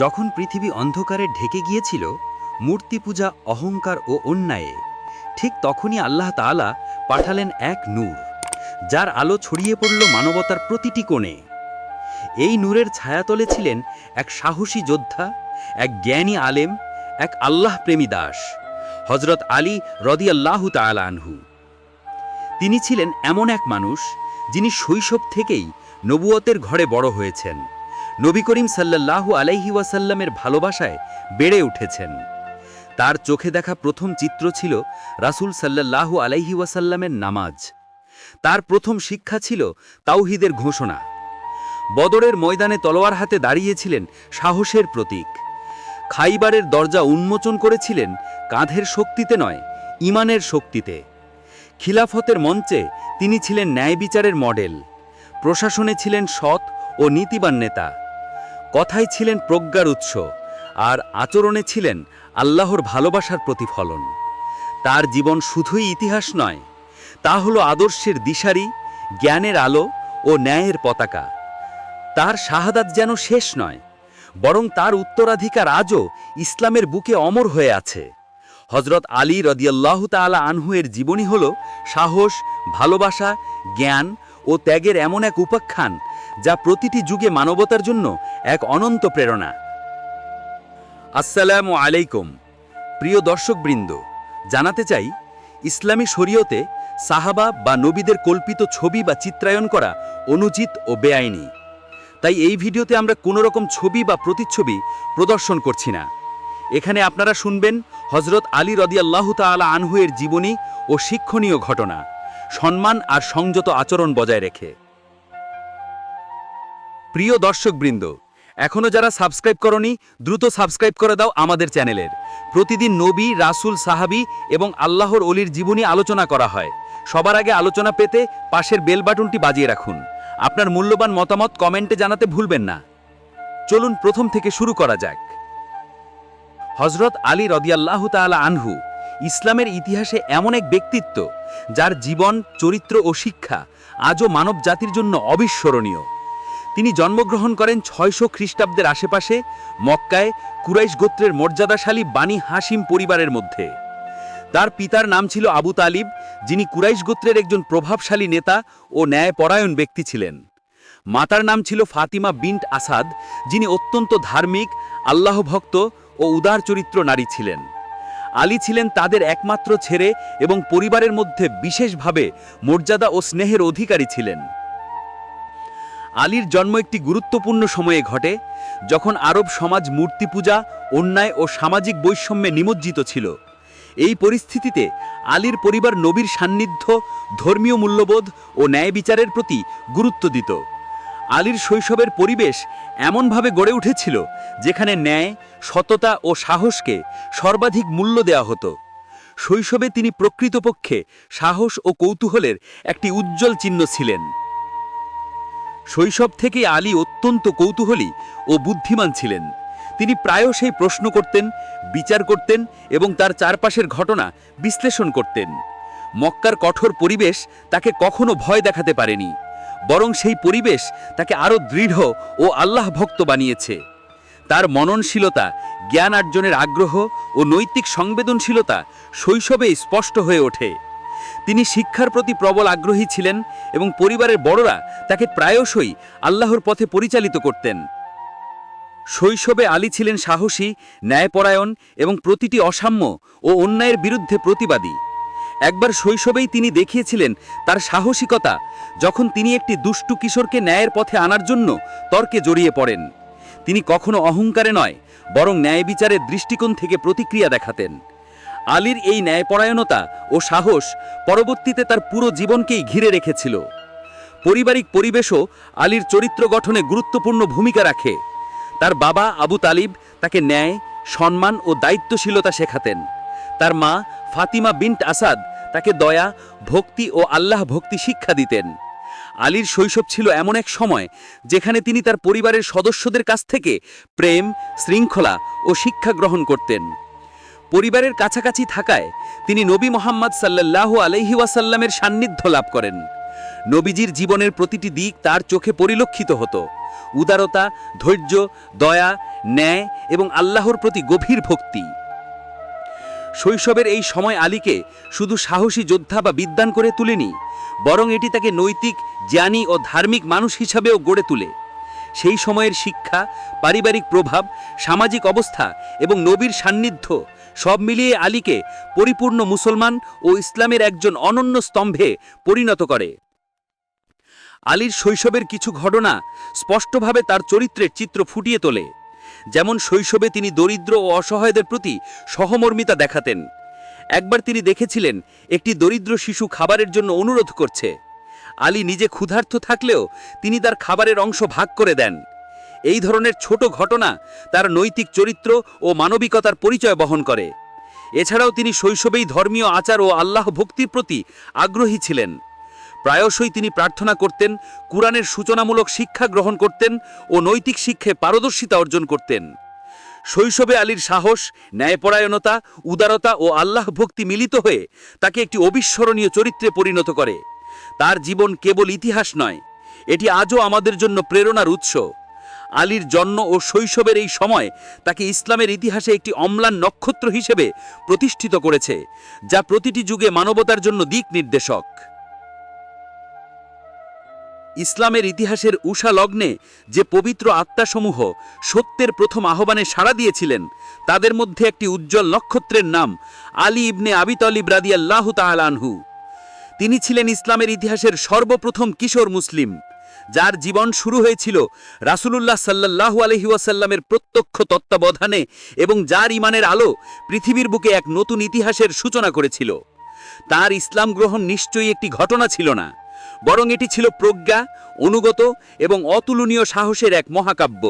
যখন পৃথিবী অন্ধকারে ঢেকে গিয়েছিল, মূর্তি পূজা, অহংকার ও অন্যায়ে, ঠিক তখনই আল্লাহ তাআলা পাঠালেন এক নূর, যার আলো ছড়িয়ে পড়ল মানবতার প্রতিটি কোণে। এই নূরের ছায়াতলে ছিলেন এক সাহসী যোদ্ধা, এক জ্ঞানী আলেম, এক আল্লাহ প্রেমী দাস হজরত আলী রদিয়াল্লাহু আনহু। তিনি ছিলেন এমন এক মানুষ যিনি শৈশব থেকেই নবুয়তের ঘরে বড় হয়েছেন। নবী করিম সাল্লাল্লাহু আলাইহি ওয়াসাল্লামের ভালোবাসায় বেড়ে উঠেছেন। তার চোখে দেখা প্রথম চিত্র ছিল রাসূল সাল্লাল্লাহু আলাইহি ওয়াসাল্লামের নামাজ। তার প্রথম শিক্ষা ছিল তাওহিদের ঘোষণা। বদরের ময়দানে তলোয়ার হাতে দাঁড়িয়েছিলেন সাহসের প্রতীক। খাইবারের দরজা উন্মোচন করেছিলেন কাঁধের শক্তিতে নয় ইমানের শক্তিতে। খিলাফতের মঞ্চে তিনি ছিলেন ন্যায় বিচারের মডেল। প্রশাসনে ছিলেন সৎ ও নীতিবান নেতা। কথায় ছিলেন প্রজ্ঞার উৎস, আর আচরণে ছিলেন আল্লাহর ভালোবাসার প্রতিফলন। তার জীবন শুধুই ইতিহাস নয়, তা হলো আদর্শের দিশারি, জ্ঞানের আলো ও ন্যায়ের পতাকা। তার শাহাদাত যেন শেষ নয়, বরং তার উত্তরাধিকার আজও ইসলামের বুকে অমর হয়ে আছে। হজরত আলী রদিয়াল্লাহ তাআলা আনহুয়ের জীবনী হল সাহস, ভালোবাসা, জ্ঞান ও ত্যাগের এমন এক উপাখ্যান যা প্রতিটি যুগে মানবতার জন্য এক অনন্ত প্রেরণা। আসসালামু আলাইকুম, প্রিয় দর্শকবৃন্দ, জানাতে চাই, ইসলামী শরীয়তে সাহাবা বা নবীদের কল্পিত ছবি বা চিত্রায়ন করা অনুচিত ও বেআইনি। তাই এই ভিডিওতে আমরা কোনো রকম ছবি বা প্রতিচ্ছবি প্রদর্শন করছি না। এখানে আপনারা শুনবেন হজরত আলী রদিয়াল্লাহু তাআলা আনহুয়ের জীবনী ও শিক্ষণীয় ঘটনা, সম্মান আর সংযত আচরণ বজায় রেখে। প্রিয় দর্শকবৃন্দ এখনও যারা সাবস্ক্রাইব করনি, দ্রুত সাবস্ক্রাইব করে দাও আমাদের চ্যানেলের। প্রতিদিন নবী, রাসূল, সাহাবী এবং আল্লাহর অলির জীবনী আলোচনা করা হয়। সবার আগে আলোচনা পেতে পাশের বেল বাটনটি বাজিয়ে রাখুন। আপনার মূল্যবান মতামত কমেন্টে জানাতে ভুলবেন না। চলুন প্রথম থেকে শুরু করা যাক। হজরত আলী রদিয়াল্লাহু তাআলা আনহু ইসলামের ইতিহাসে এমন এক ব্যক্তিত্ব, যার জীবন, চরিত্র ও শিক্ষা আজও মানব জাতির জন্য অবিস্মরণীয়। তিনি জন্মগ্রহণ করেন ছয়শো খ্রিস্টাব্দের আশেপাশে মক্কায় কুরাইশ গোত্রের মর্যাদাশালী বানি হাসিম পরিবারের মধ্যে। তার পিতার নাম ছিল আবু তালিব, যিনি কুরাইশ গোত্রের একজন প্রভাবশালী নেতা ও ন্যায়পরায়ণ ব্যক্তি ছিলেন। মাতার নাম ছিল ফাতিমা বিন্ট আসাদ, যিনি অত্যন্ত ধার্মিক আল্লাহ ভক্ত ও উদার চরিত্র নারী ছিলেন। আলী ছিলেন তাদের একমাত্র ছেড়ে এবং পরিবারের মধ্যে বিশেষভাবে মর্যাদা ও স্নেহের অধিকারী ছিলেন। আলীর জন্ম একটি গুরুত্বপূর্ণ সময়ে ঘটে, যখন আরব সমাজ মূর্তি পূজা, অন্যায় ও সামাজিক বৈষম্যে নিমজ্জিত ছিল। এই পরিস্থিতিতে আলীর পরিবার নবীর সান্নিধ্য, ধর্মীয় মূল্যবোধ ও ন্যায় বিচারের প্রতি গুরুত্ব দিত। আলীর শৈশবের পরিবেশ এমনভাবে গড়ে উঠেছিল, যেখানে ন্যায়, সততা ও সাহসকে সর্বাধিক মূল্য দেওয়া হতো। শৈশবে তিনি প্রকৃতপক্ষে সাহস ও কৌতূহলের একটি উজ্জ্বল চিহ্ন ছিলেন। শৈশব থেকে আলী অত্যন্ত কৌতূহলী ও বুদ্ধিমান ছিলেন। তিনি প্রায়শই প্রশ্ন করতেন, বিচার করতেন এবং তার চারপাশের ঘটনা বিশ্লেষণ করতেন। মক্কার কঠোর পরিবেশ তাকে কখনো ভয় দেখাতে পারেনি, বরং সেই পরিবেশ তাকে আরও দৃঢ় ও আল্লাহ ভক্ত বানিয়েছে। তার মননশীলতা, জ্ঞান অর্জনের আগ্রহ ও নৈতিক সংবেদনশীলতা শৈশবে স্পষ্ট হয়ে ওঠে। তিনি শিক্ষার প্রতি প্রবল আগ্রহী ছিলেন এবং পরিবারের বড়রা তাকে প্রায়শই আল্লাহর পথে পরিচালিত করতেন। শৈশবে আলী ছিলেন সাহসী, ন্যায়পরায়ণ এবং প্রতিটি অসাম্য ও অন্যায়ের বিরুদ্ধে প্রতিবাদী। একবার শৈশবেই তিনি দেখিয়েছিলেন তার সাহসিকতা, যখন তিনি একটি দুষ্টু কিশোরকে ন্যায়ের পথে আনার জন্য তর্কে জড়িয়ে পড়েন। তিনি কখনো অহংকারে নয়, বরং ন্যায় বিচারের দৃষ্টিকোণ থেকে প্রতিক্রিয়া দেখাতেন। আলীর এই ন্যায়পরায়ণতা ও সাহস পরবর্তীতে তার পুরো জীবনকেই ঘিরে রেখেছিল। পারিবারিক পরিবেশও আলীর চরিত্র গঠনে গুরুত্বপূর্ণ ভূমিকা রাখে। তার বাবা আবু তালিব তাকে ন্যায়, সম্মান ও দায়িত্বশীলতা শেখাতেন। তার মা ফাতিমা বিন্ট আসাদ তাকে দয়া, ভক্তি ও আল্লাহ ভক্তি শিক্ষা দিতেন। আলীর শৈশব ছিল এমন এক সময় যেখানে তিনি তার পরিবারের সদস্যদের কাছ থেকে প্রেম, শৃঙ্খলা ও শিক্ষা গ্রহণ করতেন। পরিবারের কাছাকাছি থাকায় তিনি নবী মোহাম্মদ সাল্লাহ আলহি ওয়াসাল্লামের সান্নিধ্য লাভ করেন। নবীজির জীবনের প্রতিটি দিক তার চোখে পরিলক্ষিত হতো। উদারতা, ধৈর্য, দয়া, ন্যায় এবং আল্লাহর প্রতি গভীর ভক্তি। শৈশবের এই সময় আলীকে শুধু সাহসী যোদ্ধা বা বিদ্যান করে তুলেনি, বরং এটি তাকে নৈতিক, জ্ঞানী ও ধার্মিক মানুষ হিসাবেও গড়ে তুলে। সেই সময়ের শিক্ষা, পারিবারিক প্রভাব, সামাজিক অবস্থা এবং নবীর সান্নিধ্য সব মিলিয়ে আলীকে পরিপূর্ণ মুসলমান ও ইসলামের একজন অনন্য স্তম্ভে পরিণত করে। আলীর শৈশবের কিছু ঘটনা স্পষ্টভাবে তার চরিত্রের চিত্র ফুটিয়ে তোলে। যেমন শৈশবে তিনি দরিদ্র ও অসহায়দের প্রতি সহমর্মিতা দেখাতেন। একবার তিনি দেখেছিলেন একটি দরিদ্র শিশু খাবারের জন্য অনুরোধ করছে। আলী নিজে ক্ষুধার্ত থাকলেও তিনি তার খাবারের অংশ ভাগ করে দেন। এই ধরনের ছোট ঘটনা তার নৈতিক চরিত্র ও মানবিকতার পরিচয় বহন করে। এছাড়াও তিনি শৈশবেই ধর্মীয় আচার ও আল্লাহ ভক্তির প্রতি আগ্রহী ছিলেন। প্রায়শই তিনি প্রার্থনা করতেন, কুরআনের সূচনামূলক শিক্ষা গ্রহণ করতেন ও নৈতিক শিক্ষায় পারদর্শিতা অর্জন করতেন। শৈশবে আলীর সাহস, ন্যায়পরায়ণতা, উদারতা ও আল্লাহ ভক্তি মিলিত হয়ে তাকে একটি অবিস্মরণীয় চরিত্রে পরিণত করে। তার জীবন কেবল ইতিহাস নয়, এটি আজও আমাদের জন্য প্রেরণার উৎস। আলীর জন্ম ও শৈশবের এই সময় তাকে ইসলামের ইতিহাসে একটি অম্লান নক্ষত্র হিসেবে প্রতিষ্ঠিত করেছে, যা প্রতিটি যুগে মানবতার জন্য দিক নির্দেশক। ইসলামের ইতিহাসের উষা লগ্নে যে পবিত্র আত্মাসমূহ সত্যের প্রথম আহ্বানে সাড়া দিয়েছিলেন, তাদের মধ্যে একটি উজ্জ্বল নক্ষত্রের নাম আলী ইবনে আবি তলিব রাদিয়াল্লাহু তাআলাহু তিনি ছিলেন ইসলামের ইতিহাসের সর্বপ্রথম কিশোর মুসলিম। যার জীবন শুরু হয়েছিল রাসূলুল্লাহ সাল্লাল্লাহু আলাইহি ওয়াসাল্লামের প্রত্যক্ষ তত্ত্বাবধানে এবং যার ইমানের আলো পৃথিবীর বুকে এক নতুন ইতিহাসের সূচনা করেছিল। তার ইসলাম গ্রহণ নিশ্চয়ই একটি ঘটনা ছিল না, বরং এটি ছিল প্রজ্ঞা, অনুগত এবং অতুলনীয় সাহসের এক মহাকাব্য।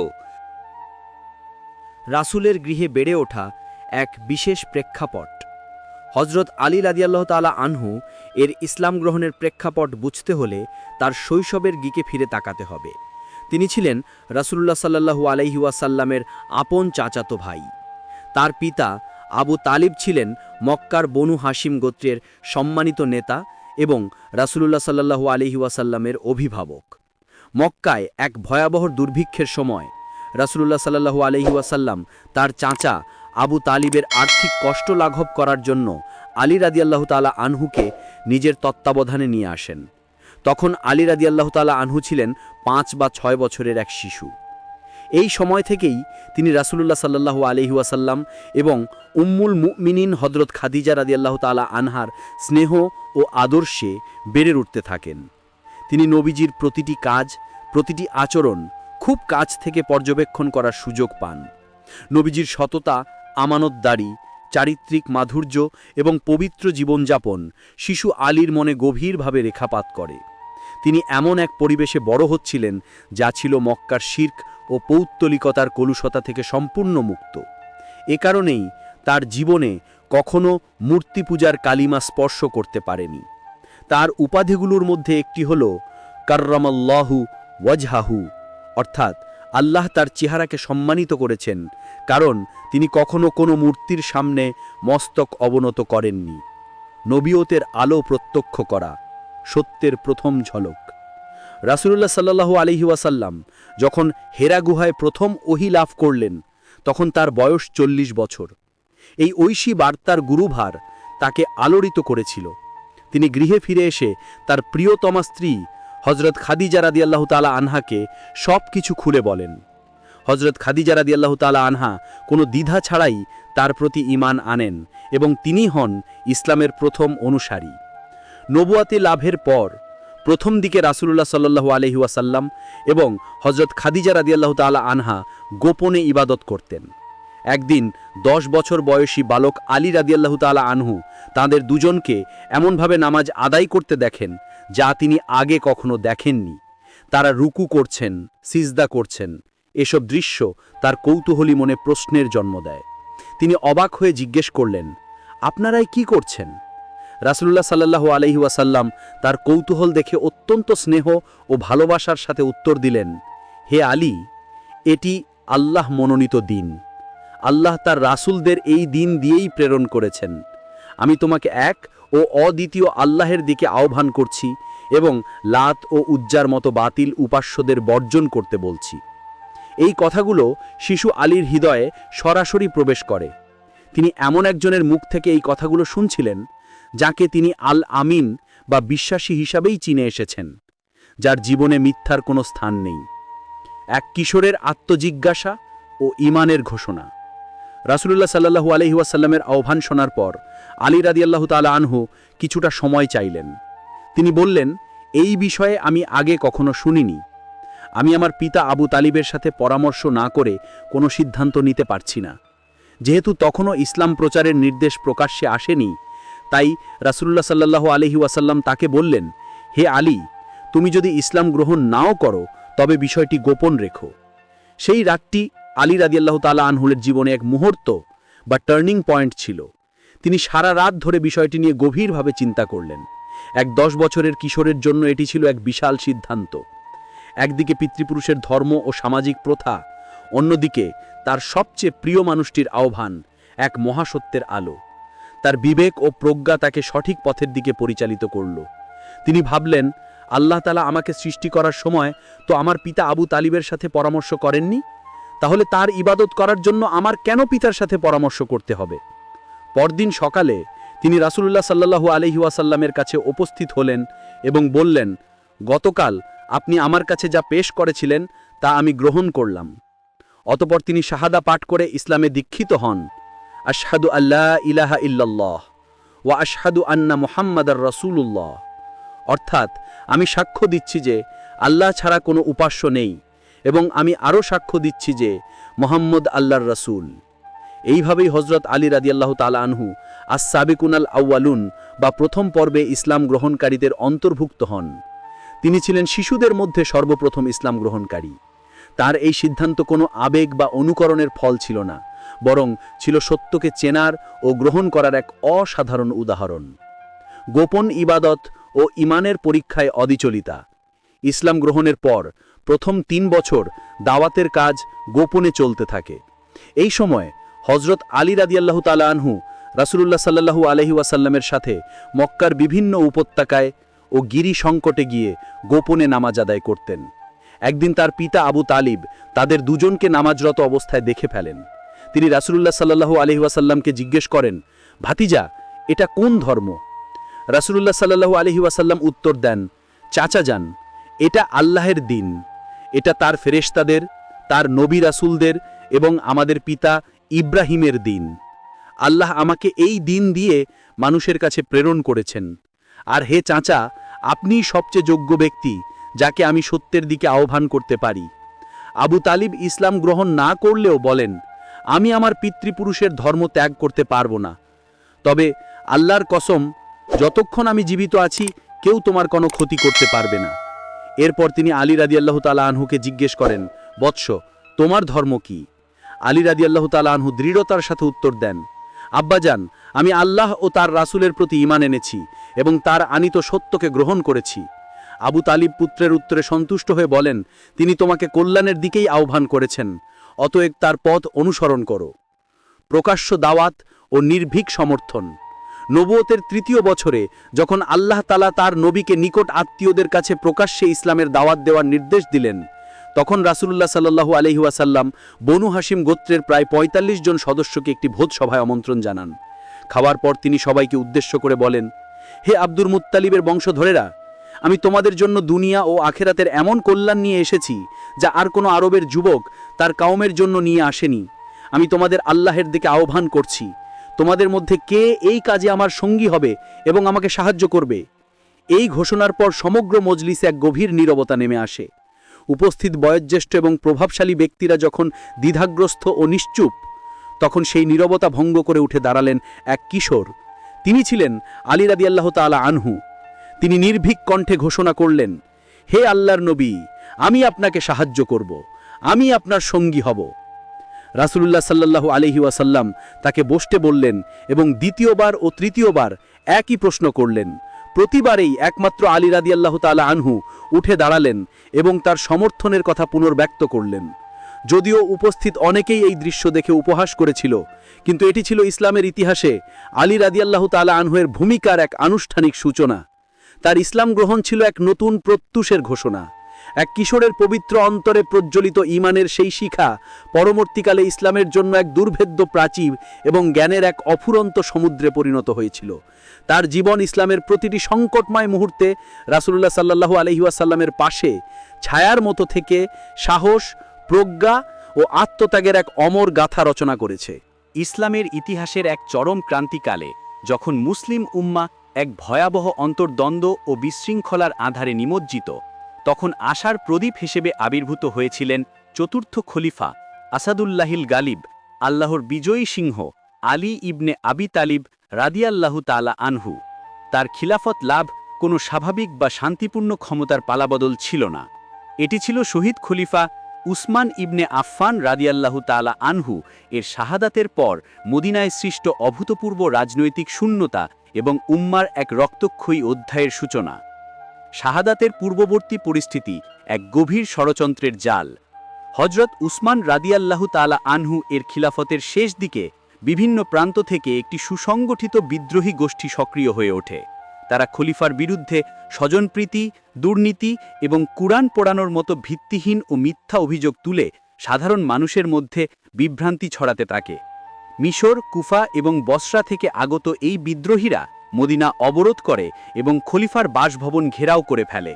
রাসূলের গৃহে বেড়ে ওঠা এক বিশেষ প্রেক্ষাপট। হজরত আলী রাদিয়াল্লাহ তালা আনহু এর ইসলাম গ্রহণের প্রেক্ষাপট বুঝতে হলে তার শৈশবের গিকে ফিরে তাকাতে হবে। তিনি ছিলেন রাসূলুল্লাহ সাল্লাহু আলাইহি ওয়াসাল্লামের আপন চাচাতো ভাই। তার পিতা আবু তালিব ছিলেন মক্কার বনু হাসিম গোত্রের সম্মানিত নেতা এবং রাসূলুল্লাহ সাল্লাহু আলহি ওয়াসাল্লামের অভিভাবক। মক্কায় এক ভয়াবহ দুর্ভিক্ষের সময় রাসূলুল্লাহ সাল্লাহু আলহি ওয়াসাল্লাম তার চাচা আবু তালিবের আর্থিক কষ্ট লাঘব করার জন্য আলী রাদিয়াল্লাহ তালা আনহুকে নিজের তত্ত্বাবধানে নিয়ে আসেন। তখন আলী রাদিয়াল্লাহ তালা আনহু ছিলেন পাঁচ বা ছয় বছরের এক শিশু। এই সময় থেকেই তিনি রাসূলুল্লাহ সাল্লাহু আলহি ওয়াসাল্লাম এবং উম্মুল মুমিনিন হজরত খাদিজা রাদিয়াল্লাহ তালা আনহার স্নেহ ও আদর্শে বেড়ে উঠতে থাকেন। তিনি নবীজির প্রতিটি কাজ, প্রতিটি আচরণ খুব কাছ থেকে পর্যবেক্ষণ করার সুযোগ পান। নবীজির সততা আমানতদারি, চারিত্রিক মাধুর্য এবং পবিত্র জীবনযাপন শিশু আলীর মনে গভীরভাবে রেখাপাত করে। তিনি এমন এক পরিবেশে বড় হচ্ছিলেন যা ছিল মক্কার শির্ক ও পৌত্তলিকতার কলুষতা থেকে সম্পূর্ণ মুক্ত। এ কারণেই তার জীবনে কখনো মূর্তি পূজার কালিমা স্পর্শ করতে পারেনি। তার উপাধিগুলোর মধ্যে একটি হল কার্রামাল্লাহু ওয়াজহাহু, অর্থাৎ আল্লাহ তার চেহারাকে সম্মানিত করেছেন, কারণ তিনি কখনো কোনো মূর্তির সামনে মস্তক অবনত করেননি। নবীয়তের আলো প্রত্যক্ষ করা সত্যের প্রথম ঝলক। রাসুলুল্লাহ সাল্লাহু আলহি ওয়াসাল্লাম যখন হেরা গুহায় প্রথম ওহি লাভ করলেন, তখন তার বয়স চল্লিশ বছর। এই ঐশী বার্তার গুরুভার তাকে আলোড়িত করেছিল। তিনি গৃহে ফিরে এসে তার প্রিয়তমা স্ত্রী হজরত খাদিজা রাদি আল্লাহ তালা আনহাকে সব কিছু খুলে বলেন। হজরত খাদিজা রাদি আল্লাহ তালা আনহা কোনো দ্বিধা ছাড়াই তার প্রতি ইমান আনেন এবং তিনি হন ইসলামের প্রথম অনুসারী। নবুয়াতি লাভের পর প্রথম দিকে রাসুলুল্লাহ সাল্লু আলহি ওয়াসাল্লাম এবং হজরত খাদিজা রাদি আল্লাহ তালা আনহা গোপনে ইবাদত করতেন। একদিন দশ বছর বয়সী বালক আলী রাদিয়াল্লাহু তালা আনহু তাদের দুজনকে এমনভাবে নামাজ আদায় করতে দেখেন যা তিনি আগে কখনো দেখেননি। তারা রুকু করছেন, সিজদা করছেন। এসব দৃশ্য তার কৌতূহলী মনে প্রশ্নের জন্ম দেয়। তিনি অবাক হয়ে জিজ্ঞেস করলেন, আপনারাই কি করছেন? রাসুল্লাহ সাল্লাহু আলহি ওয়াসাল্লাম তার কৌতূহল দেখে অত্যন্ত স্নেহ ও ভালোবাসার সাথে উত্তর দিলেন, হে আলী, এটি আল্লাহ মনোনীত দিন। আল্লাহ তার রাসুলদের এই দিন দিয়েই প্রেরণ করেছেন। আমি তোমাকে এক ও অদ্বিতীয় আল্লাহের দিকে আহ্বান করছি এবং লাত ও উজ্জার মতো বাতিল উপাস্যদের বর্জন করতে বলছি। এই কথাগুলো শিশু আলীর হৃদয়ে সরাসরি প্রবেশ করে। তিনি এমন একজনের মুখ থেকে এই কথাগুলো শুনছিলেন, যাকে তিনি আল আমিন বা বিশ্বাসী হিসাবেই চিনে এসেছেন, যার জীবনে মিথ্যার কোনো স্থান নেই। এক কিশোরের আত্মজিজ্ঞাসা ও ইমানের ঘোষণা। রাসুলুল্লাহ সাল্লাহু আলহিউসাল্লামের আহ্বান শোনার পর আলী রাদিয়াল্লাহ তালা আনহু কিছুটা সময় চাইলেন। তিনি বললেন, এই বিষয়ে আমি আগে কখনো শুনিনি। আমি আমার পিতা আবু তালিবের সাথে পরামর্শ না করে কোনো সিদ্ধান্ত নিতে পারছি না। যেহেতু তখনও ইসলাম প্রচারের নির্দেশ প্রকাশ্যে আসেনি, তাই রাসুল্লাহ সাল্লাহু আলহি ওয়াসাল্লাম তাকে বললেন, হে আলী, তুমি যদি ইসলাম গ্রহণ নাও করো, তবে বিষয়টি গোপন রেখো। সেই রাতটি আলী রাদিয়াল্লাহ তালা আনহুলের জীবনে এক মুহূর্ত বা টার্নিং পয়েন্ট ছিল। তিনি সারা রাত ধরে বিষয়টি নিয়ে গভীরভাবে চিন্তা করলেন। এক দশ বছরের কিশোরের জন্য এটি ছিল এক বিশাল সিদ্ধান্ত। একদিকে পিতৃপুরুষের ধর্ম ও সামাজিক প্রথা, অন্যদিকে তার সবচেয়ে প্রিয় মানুষটির আহ্বান, এক মহাসত্যের আলো। তার বিবেক ও প্রজ্ঞা তাকে সঠিক পথের দিকে পরিচালিত করল। তিনি ভাবলেন, আল্লাহ তালা আমাকে সৃষ্টি করার সময় তো আমার পিতা আবু তালিবের সাথে পরামর্শ করেননি? তাহলে তার ইবাদত করার জন্য আমার কেন পিতার সাথে পরামর্শ করতে হবে? পরদিন সকালে তিনি রাসুলুল্লাহ সাল্লাহু আলহি ওয়াসাল্লামের কাছে উপস্থিত হলেন এবং বললেন, গতকাল আপনি আমার কাছে যা পেশ করেছিলেন তা আমি গ্রহণ করলাম। অতপর তিনি শাহাদা পাঠ করে ইসলামে দীক্ষিত হন। আশহাদু আল্লাহ ইলাহা ইল্লাল্লাহ ওয়া আশহাদু আন্না মুহাম্মাদার রসুলুল্লাহ। অর্থাৎ আমি সাক্ষ্য দিচ্ছি যে আল্লাহ ছাড়া কোনো উপাস্য নেই এবং আমি আরও সাক্ষ্য দিচ্ছি যে মোহাম্মদ আল্লাহর রসুল। এইভাবেই হজরত আলী রাদিয়াল্লাহ তালা আনহু আস সাবিকুনাল আউয়ালুন বা প্রথম পর্বে ইসলাম গ্রহণকারীদের অন্তর্ভুক্ত হন। তিনি ছিলেন শিশুদের মধ্যে সর্বপ্রথম ইসলাম গ্রহণকারী। তার এই সিদ্ধান্ত কোনো আবেগ বা অনুকরণের ফল ছিল না, বরং ছিল সত্যকে চেনার ও গ্রহণ করার এক অসাধারণ উদাহরণ। গোপন ইবাদত ও ইমানের পরীক্ষায় অদিচলিতা ইসলাম গ্রহণের পর প্রথম তিন বছর দাওয়াতের কাজ গোপনে চলতে থাকে। এই সময় হজরত আলী রাদিয়াল্লাহু তালা আনহু রাসুলুল্লাহ সাল্লাহু আলহি ওয়াসাল্লামের সাথে মক্কার বিভিন্ন উপত্যকায় ও গিরি সংকটে গিয়ে গোপনে নামাজ আদায় করতেন। একদিন তার পিতা আবু তালিব তাদের দুজনকে নামাজরত অবস্থায় দেখে ফেলেন। তিনি রাসুলুল্লাহ সাল্লাহু আলহি ওয়াসাল্লামকে জিজ্ঞেস করেন, ভাতিজা, এটা কোন ধর্ম? রাসুলুল্লাহ সাল্লাহু আলহি ওয়াসাল্লাম উত্তর দেন, চাচা যান, এটা আল্লাহের দিন। এটা তার ফেরেশতাদের, তার নবী রাসুলদের এবং আমাদের পিতা ইব্রাহিমের দিন। আল্লাহ আমাকে এই দিন দিয়ে মানুষের কাছে প্রেরণ করেছেন। আর হে চাচা, আপনিই সবচেয়ে যোগ্য ব্যক্তি যাকে আমি সত্যের দিকে আহ্বান করতে পারি। আবু তালিব ইসলাম গ্রহণ না করলেও বলেন, আমি আমার পিতৃপুরুষের ধর্ম ত্যাগ করতে পারব না। তবে আল্লাহর কসম, যতক্ষণ আমি জীবিত আছি, কেউ তোমার কোনো ক্ষতি করতে পারবে না। এরপর তিনি আলী রাদি আল্লাহ তালা আনহুকে জিজ্ঞেস করেন, বৎস, তোমার ধর্ম কি? আলী রাদি আল্লাহ তালা আনহু দৃঢ়তার সাথে উত্তর দেন, আব্বাজান, আমি আল্লাহ ও তার রাসুলের প্রতি ইমান এনেছি এবং তার আনিত সত্যকে গ্রহণ করেছি। আবু তালিব পুত্রের উত্তরে সন্তুষ্ট হয়ে বলেন, তিনি তোমাকে কল্যাণের দিকেই আহ্বান করেছেন, অতএব তার পথ অনুসরণ করো। প্রকাশ্য দাওয়াত ও নির্ভীক সমর্থন। নবুয়তের তৃতীয় বছরে যখন আল্লাহ তালা তার নবীকে নিকট আত্মীয়দের কাছে প্রকাশ্যে ইসলামের দাওয়াত দেওয়ার নির্দেশ দিলেন তখন রাসুলুল্লাহ সাল্লাহু আলহি ওয়াসাল্লাম বনু হাসিম গোত্রের প্রায় ৪৫ জন সদস্যকে একটি ভোজ সভায় আমন্ত্রণ জানান। খাওয়ার পর তিনি সবাইকে উদ্দেশ্য করে বলেন, হে আব্দুর মুত্তালিবের বংশধরেরা, আমি তোমাদের জন্য দুনিয়া ও আখেরাতের এমন কল্যাণ নিয়ে এসেছি যা আর কোনো আরবের যুবক তার কাউমের জন্য নিয়ে আসেনি। আমি তোমাদের আল্লাহের দিকে আহ্বান করছি। তোমাদের মধ্যে কে এই কাজে আমার সঙ্গী হবে এবং আমাকে সাহায্য করবে? এই ঘোষণার পর সমগ্র মজলিসে এক গভীর নীরবতা নেমে আসে। উপস্থিত বয়োজ্যেষ্ঠ এবং প্রভাবশালী ব্যক্তিরা যখন দ্বিধাগ্রস্ত ও নিশ্চুপ, তখন সেই নীরবতা ভঙ্গ করে উঠে দাঁড়ালেন এক কিশোর। তিনি ছিলেন আলী রাদি আল্লাহ তালা আনহু। তিনি নির্ভীক কণ্ঠে ঘোষণা করলেন, হে আল্লাহর নবী, আমি আপনাকে সাহায্য করব, আমি আপনার সঙ্গী হব। রাসুলুল্লাহ সাল্লাহু আলহি ওয়াসাল্লাম তাকে বসতে বললেন এবং দ্বিতীয়বার ও তৃতীয়বার একই প্রশ্ন করলেন প্রতিবারেই একমাত্র আলী রাদি আল্লাহ তালা আনহু উঠে দাঁড়ালেন এবং তার সমর্থনের কথা পুনর্ব্যক্ত করলেন। যদিও উপস্থিত অনেকেই এই দৃশ্য দেখে উপহাস করেছিল, কিন্তু এটি ছিল ইসলামের ইতিহাসে আলী রাদিয়াল্লাহ তালা আনহুয়ের ভূমিকার এক আনুষ্ঠানিক সূচনা। তার ইসলাম গ্রহণ ছিল এক নতুন প্রত্যুষের ঘোষণা। এক কিশোরের পবিত্র অন্তরে প্রজ্বলিত ইমানের সেই শিখা পরবর্তীকালে ইসলামের জন্য এক দুর্ভেদ্য প্রাচীর এবং জ্ঞানের এক অফুরন্ত সমুদ্রে পরিণত হয়েছিল। তার জীবন ইসলামের প্রতিটি সংকটময় মুহূর্তে রাসুল্লাহ সাল্লাহু আলহিউসাল্লামের পাশে, ছায়ার মতো থেকে সাহস, প্রজ্ঞা ও আত্মত্যাগের এক অমর গাথা রচনা করেছে। ইসলামের ইতিহাসের এক চরম ক্রান্তিকালে, যখন মুসলিম উম্মা এক ভয়াবহ অন্তর্দ্বন্দ্ব ও বিশৃঙ্খলার আধারে নিমজ্জিত তখন আশার প্রদীপ হিসেবে আবির্ভূত হয়েছিলেন চতুর্থ খলিফা, আসাদুল্লাহিল গালিব, আল্লাহর বিজয়ী সিংহ, আলী ইবনে আবি তালিব রাদিয়াল্লাহু তালা আনহু। তার খিলাফত লাভ কোনো স্বাভাবিক বা শান্তিপূর্ণ ক্ষমতার পালাবদল ছিল না। এটি ছিল শহীদ খলিফা উসমান ইবনে আফফান রাদিয়াল্লাহু তালা আনহু এর শাহাদাতের পর মদিনায় সৃষ্ট অভূতপূর্ব রাজনৈতিক শূন্যতা এবং উম্মার এক রক্তক্ষয়ী অধ্যায়ের সূচনা। শাহাদাতের পূর্ববর্তী পরিস্থিতি এক গভীর ষড়যন্ত্রের জাল। হজরত উসমান রাদিয়াল্লাহু তালা আনহু এর খিলাফতের শেষ দিকে বিভিন্ন প্রান্ত থেকে একটি সুসংগঠিত বিদ্রোহী গোষ্ঠী সক্রিয় হয়ে ওঠে। তারা খলিফার বিরুদ্ধে স্বজনপ্রীতি, দুর্নীতি এবং কুরআন পোড়ানোর মতো ভিত্তিহীন ও মিথ্যা অভিযোগ তুলে সাধারণ মানুষের মধ্যে বিভ্রান্তি ছড়াতে থাকে। মিশর, কুফা এবং বসরা থেকে আগত এই বিদ্রোহীরা মদিনা অবরোধ করে এবং খলিফার বাসভবন ঘেরাও করে ফেলে।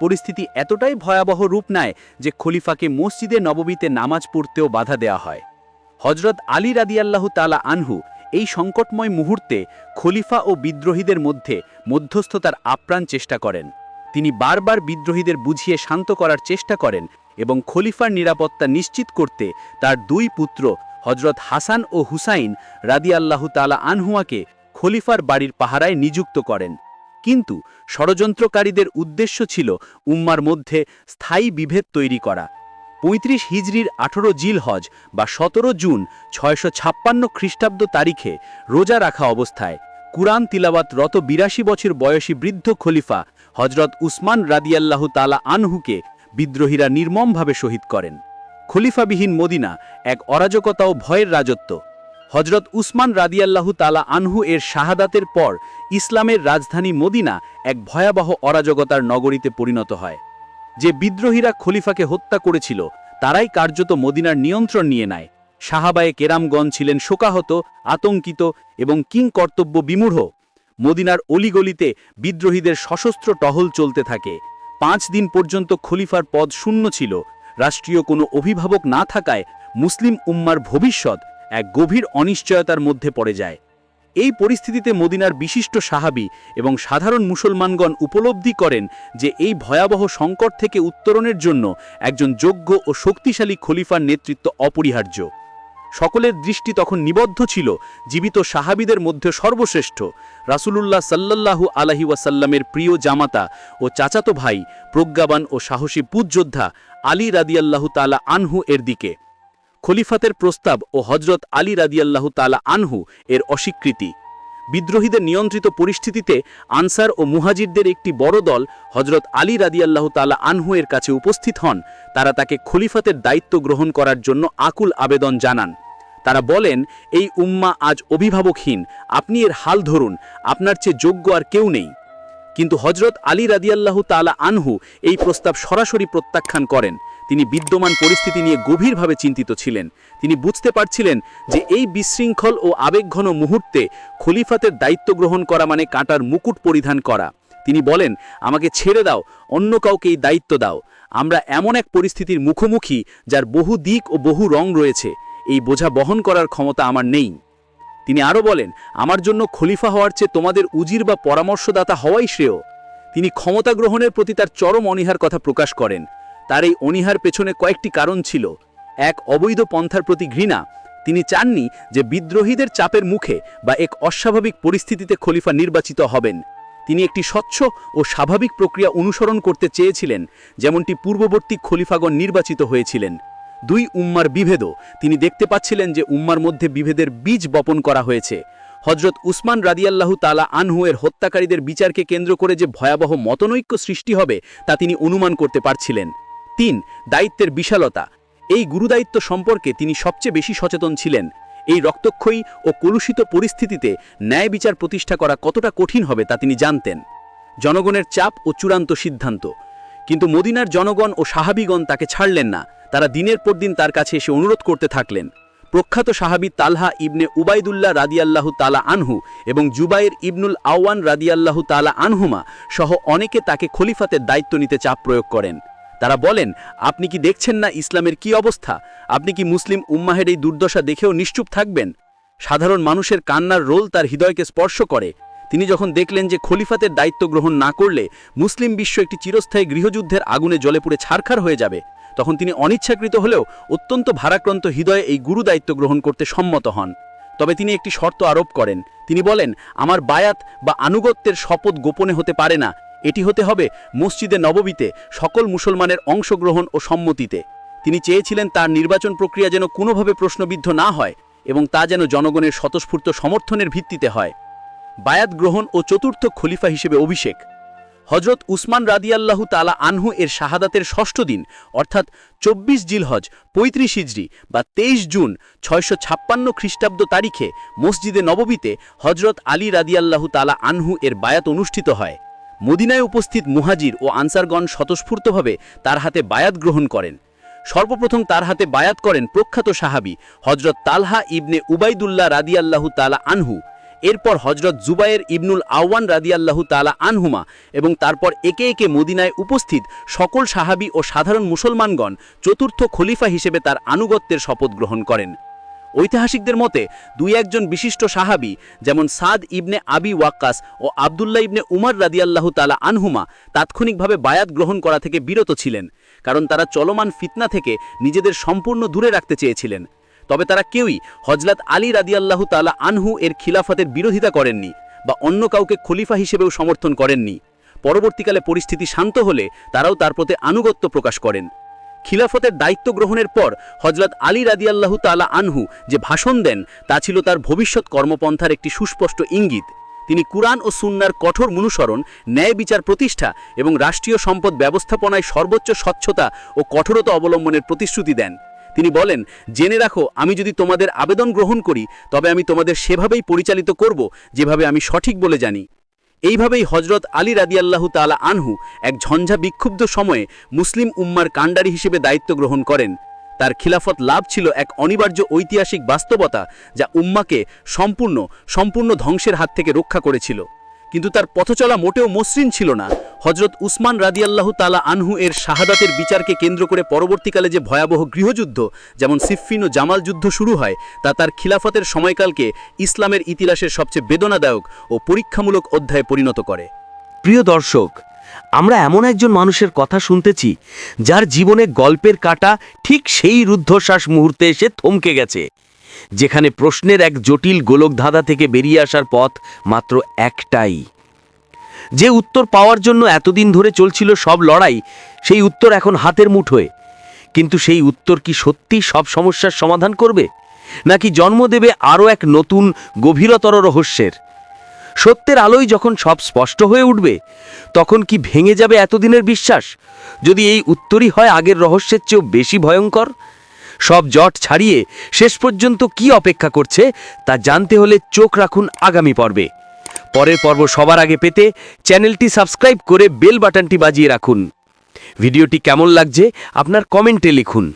পরিস্থিতি এতটাই ভয়াবহ রূপ নেয় যে খলিফাকে মসজিদে নববীতে নামাজ পড়তেও বাধা দেয়া হয়। হজরত আলী রাদিয়াল্লাহু তালা আনহু এই সংকটময় মুহূর্তে খলিফা ও বিদ্রোহীদের মধ্যে মধ্যস্থতার আপ্রাণ চেষ্টা করেন। তিনি বারবার বিদ্রোহীদের বুঝিয়ে শান্ত করার চেষ্টা করেন এবং খলিফার নিরাপত্তা নিশ্চিত করতে তার দুই পুত্র হজরত হাসান ও হুসাইন রাদিয়াল্লাহু তালা আনহুয়াকে খলিফার বাড়ির পাহারায় নিযুক্ত করেন। কিন্তু ষড়যন্ত্রকারীদের উদ্দেশ্য ছিল উম্মার মধ্যে স্থায়ী বিভেদ তৈরি করা। পঁয়ত্রিশ হিজরির আঠেরো জিল হজ বা সতেরো জুন ছয়শো ছাপ্পান্ন খ্রিস্টাব্দ তারিখে রোজা রাখা অবস্থায় কুরআন তিলাবাত রত বিরাশি বছর বয়সী বৃদ্ধ খলিফা হজরত উসমান রাদিয়াল্লাহু তালা আনহুকে বিদ্রোহীরা নির্মমভাবে শহীদ করেন। খলিফাবিহীন মদিনা এক অরাজকতা ও ভয়ের রাজত্ব। হজরত উসমান রাদিয়াল্লাহু তালা আনহু এর শাহাদাতের পর ইসলামের রাজধানী মদিনা এক ভয়াবহ অরাজকতার নগরীতে পরিণত হয়। যে বিদ্রোহীরা খলিফাকে হত্যা করেছিল, তারাই কার্যত মদিনার নিয়ন্ত্রণ নিয়ে নেয়। সাহাবায়ে কেরামগণ ছিলেন শোকাহত, আতঙ্কিত এবং কিং কর্তব্য বিমূঢ়। মদিনার অলিগলিতে বিদ্রোহীদের সশস্ত্র টহল চলতে থাকে। পাঁচ দিন পর্যন্ত খলিফার পদ শূন্য ছিল। রাষ্ট্রীয় কোনো অভিভাবক না থাকায় মুসলিম উম্মার ভবিষ্যৎ এক গভীর অনিশ্চয়তার মধ্যে পড়ে যায়। এই পরিস্থিতিতে মদিনার বিশিষ্ট সাহাবি এবং সাধারণ মুসলমানগণ উপলব্ধি করেন যে এই ভয়াবহ সংকট থেকে উত্তরণের জন্য একজন যোগ্য ও শক্তিশালী খলিফার নেতৃত্ব অপরিহার্য। সকলের দৃষ্টি তখন নিবদ্ধ ছিল, জীবিত সাহাবিদের মধ্যে সর্বশ্রেষ্ঠ। রাসূলুল্লাহ সাল্লাল্লাহু আলাহি ওয়াসাল্লামের প্রিয় জামাতা ও চাচাতো ভাই, প্রজ্ঞাবান ও সাহসী পূজ্যোদ্ধা আলী রাদিয়াল্লাহু তালা আনহু এর দিকে। খলিফাতের প্রস্তাব ও হজরত আলী রাদিয়াল্লাহু তালা আনহু এর অস্বীকৃতি। বিদ্রোহীদের নিয়ন্ত্রিত পরিস্থিতিতে আনসার ও মুহাজিরদের একটি বড় দল হজরত আলী রাদিয়াল্লাহু তালা আনহু এর কাছে উপস্থিত হন। তারা তাকে খলিফাতের দায়িত্ব গ্রহণ করার জন্য আকুল আবেদন জানান। তারা বলেন, এই উম্মা আজ অভিভাবকহীন। আপনি এর হাল ধরুন। আপনার চেয়ে যোগ্য আর কেউ নেই। কিন্তু হজরত আলী রাদিয়াল্লাহু তালা আনহু এই প্রস্তাব সরাসরি প্রত্যাখ্যান করেন। তিনি বিদ্যমান পরিস্থিতি নিয়ে গভীরভাবে চিন্তিত ছিলেন। তিনি বুঝতে পারছিলেন যে এই বিশৃঙ্খল ও আবেগঘন মুহূর্তে খলিফাতের দায়িত্ব গ্রহণ করা মানে কাটার মুকুট পরিধান করা। তিনি বলেন, আমাকে ছেড়ে দাও, অন্য কাউকে এই দায়িত্ব দাও। আমরা এমন এক পরিস্থিতির মুখোমুখি যার বহু দিক ও বহু রং রয়েছে। এই বোঝা বহন করার ক্ষমতা আমার নেই। তিনি আরও বলেন, আমার জন্য খলিফা হওয়ার চেয়ে তোমাদের উজির বা পরামর্শদাতা হওয়াই শ্রেয়। তিনি ক্ষমতা গ্রহণের প্রতি তার চরম অনীহার কথা প্রকাশ করেন। তার এই অনীহার পেছনে কয়েকটি কারণ ছিল। এক, অবৈধ পন্থার প্রতি ঘৃণা। তিনি চাননি যে বিদ্রোহীদের চাপের মুখে বা এক অস্বাভাবিক পরিস্থিতিতে খলিফা নির্বাচিত হবেন। তিনি একটি স্বচ্ছ ও স্বাভাবিক প্রক্রিয়া অনুসরণ করতে চেয়েছিলেন, যেমনটি পূর্ববর্তী খলিফাগণ নির্বাচিত হয়েছিলেন। দুই, উম্মার বিভেদও। তিনি দেখতে পাচ্ছিলেন যে উম্মার মধ্যে বিভেদের বীজ বপন করা হয়েছে। হজরত উসমান রাদিয়াল্লাহু তালা আনহু এর হত্যাকারীদের বিচারকে কেন্দ্র করে যে ভয়াবহ মতনৈক্য সৃষ্টি হবে, তা তিনি অনুমান করতে পারছিলেন। তিন, দায়িত্বের বিশালতা। এই গুরুদায়িত্ব সম্পর্কে তিনি সবচেয়ে বেশি সচেতন ছিলেন। এই রক্তক্ষয়ী ও কলুষিত পরিস্থিতিতে ন্যায় বিচার প্রতিষ্ঠা করা কতটা কঠিন হবে তা তিনি জানতেন। জনগণের চাপ ও চূড়ান্ত সিদ্ধান্ত। কিন্তু মদিনার জনগণ ও সাহাবিগণ তাকে ছাড়লেন না। তারা দিনের পর দিন তার কাছে এসে অনুরোধ করতে থাকলেন। প্রখ্যাত সাহাবি তালহা ইবনে উবাইদুল্লাহ রাদিয়াল্লাহু তালা আনহু এবং জুবাইর ইবনুল আওয়ান রাদিয়াল্লাহু তালা আনহুমা সহ অনেকে তাকে খলিফাতের দায়িত্ব নিতে চাপ প্রয়োগ করেন। তারা বলেন, আপনি কি দেখছেন না ইসলামের কি অবস্থা? আপনি কি মুসলিম উম্মাহের এই দুর্দশা দেখেও নিশ্চুপ থাকবেন? সাধারণ মানুষের কান্নার রোল তার হৃদয়কে স্পর্শ করে। তিনি যখন দেখলেন যে খলিফাতের দায়িত্ব গ্রহণ না করলে মুসলিম বিশ্ব একটি চিরস্থায়ী গৃহযুদ্ধের আগুনে জলে পুড়ে ছারখার হয়ে যাবে, তখন তিনি অনিচ্ছাকৃত হলেও অত্যন্ত ভারাক্রান্ত হৃদয়ে এই গুরু দায়িত্ব গ্রহণ করতে সম্মত হন। তবে তিনি একটি শর্ত আরোপ করেন। তিনি বলেন, আমার বায়াত বা আনুগত্যের শপথ গোপনে হতে পারে না। এটি হতে হবে মসজিদে নববীতে সকল মুসলমানের অংশগ্রহণ ও সম্মতিতে। তিনি চেয়েছিলেন তার নির্বাচন প্রক্রিয়া যেন কোনোভাবে প্রশ্নবিদ্ধ না হয় এবং তা যেন জনগণের স্বতঃস্ফূর্ত সমর্থনের ভিত্তিতে হয়। বায়াত গ্রহণ ও চতুর্থ খলিফা হিসেবে অভিষেক। হজরত উসমান রাদিয়াল্লাহু তালা আনহু এর শাহাদাতের ষষ্ঠ দিন, অর্থাৎ চব্বিশ জিলহজ, পঁয়ত্রিশ হিজড়ি বা তেইশ জুন ছয়শো ছাপ্পান্ন খ্রিস্টাব্দ তারিখে মসজিদে নববীতে হজরত আলী রাদিয়াল্লাহু তালা আনহু এর বায়াত অনুষ্ঠিত হয়। মদিনায় উপস্থিত মুহাজির ও আনসারগণ স্বতঃস্ফূর্তভাবে তার হাতে বায়াত গ্রহণ করেন। সর্বপ্রথম তার হাতে বায়াত করেন প্রখ্যাত সাহাবি হজরত তালহা ইবনে উবাইদুল্লাহ রাদিয়াল্লাহু তালা আনহু। এরপর হজরত জুবায়ের ইবনুল আওয়ান রাদিয়াল্লাহু তালা আনহুমা এবং তারপর একে একে মদিনায় উপস্থিত সকল সাহাবি ও সাধারণ মুসলমানগণ চতুর্থ খলিফা হিসেবে তার আনুগত্যের শপথ গ্রহণ করেন। ঐতিহাসিকদের মতে, দুই একজন বিশিষ্ট সাহাবি, যেমন সাদ ইবনে আবি ওয়াক্কাস ও আবদুল্লাহ ইবনে উমর রাদিয়াল্লাহু তালা আনহুমা, তাৎক্ষণিকভাবে বায়াত গ্রহণ করা থেকে বিরত ছিলেন, কারণ তারা চলমান ফিতনা থেকে নিজেদের সম্পূর্ণ দূরে রাখতে চেয়েছিলেন। তবে তারা কেউই হজলাত আলী রাদিয়াল্লাহু তালা আনহু এর খিলাফতের বিরোধিতা করেননি বা অন্য কাউকে খলিফা হিসেবেও সমর্থন করেননি। পরবর্তীকালে পরিস্থিতি শান্ত হলে তারাও তার প্রতি আনুগত্য প্রকাশ করেন। খিলাফতের দায়িত্ব গ্রহণের পর হজরত আলী রাদিয়াল্লাহু তালা আনহু যে ভাষণ দেন, তা ছিল তার ভবিষ্যৎ কর্মপন্থার একটি সুস্পষ্ট ইঙ্গিত। তিনি কুরআন ও সুন্নার কঠোর অনুসরণ, ন্যায় বিচার প্রতিষ্ঠা এবং রাষ্ট্রীয় সম্পদ ব্যবস্থাপনায় সর্বোচ্চ স্বচ্ছতা ও কঠোরতা অবলম্বনের প্রতিশ্রুতি দেন। তিনি বলেন, জেনে রাখো, আমি যদি তোমাদের আবেদন গ্রহণ করি, তবে আমি তোমাদের সেভাবেই পরিচালিত করব, যেভাবে আমি সঠিক বলে জানি। এইভাবেই হজরত আলী রাদিয়াল্লাহু তালা আনহু এক ঝঞ্ঝা বিক্ষুব্ধ সময়ে মুসলিম উম্মার কাণ্ডারি হিসেবে দায়িত্ব গ্রহণ করেন। তার খিলাফত লাভ ছিল এক অনিবার্য ঐতিহাসিক বাস্তবতা যা উম্মাকে সম্পূর্ণ সম্পূর্ণ ধ্বংসের হাত থেকে রক্ষা করেছিল। কিন্তু তার পথচলা মোটেও মসৃণ ছিল না। হজরত উসমান রাদিয়াল্লাহু তালা আনহু এর শাহাদাতের বিচারকে কেন্দ্র করে পরবর্তীকালে যে ভয়াবহ গৃহযুদ্ধ, যেমন সিফিন ও জামাল যুদ্ধ শুরু হয়, তা তার খিলাফতের সময়কালকে ইসলামের ইতিহাসের সবচেয়ে বেদনাদায়ক ও পরীক্ষামূলক অধ্যায়ে পরিণত করে। প্রিয় দর্শক, আমরা এমন একজন মানুষের কথা শুনতেছি, যার জীবনে গল্পের কাটা ঠিক সেই রুদ্ধশ্বাস মুহূর্তে এসে থমকে গেছে। যেখানে প্রশ্নের এক জটিল গোলকধাঁধা থেকে বেরিয়ে আসার পথ মাত্র একটাই। যে উত্তর পাওয়ার জন্য এতদিন ধরে চলছিল সব লড়াই, সেই উত্তর এখন হাতের মুঠোয় কিন্তু সেই উত্তর কি সত্যি সব সমস্যার সমাধান করবে? নাকি জন্ম দেবে আরও এক নতুন, গভীরতর রহস্যের? সত্যের আলোয় যখন সব স্পষ্ট হয়ে উঠবে, তখন কি ভেঙে যাবে এতদিনের বিশ্বাস? যদি এই উত্তরই হয় আগের রহস্যের চেয়েও বেশি ভয়ঙ্কর সব জট ছাড়িয়ে শেষ পর্যন্ত কি অপেক্ষা করছে তা জানতে হলে চোখ রাখুন আগামী পর্বে। পরের পর্ব সবার আগে পেতে চ্যানেলটি সাবস্ক্রাইব করে বেল বাটনটি বাজিয়ে রাখুন। ভিডিওটি কেমন লাগছে আপনার কমেন্টে লিখুন।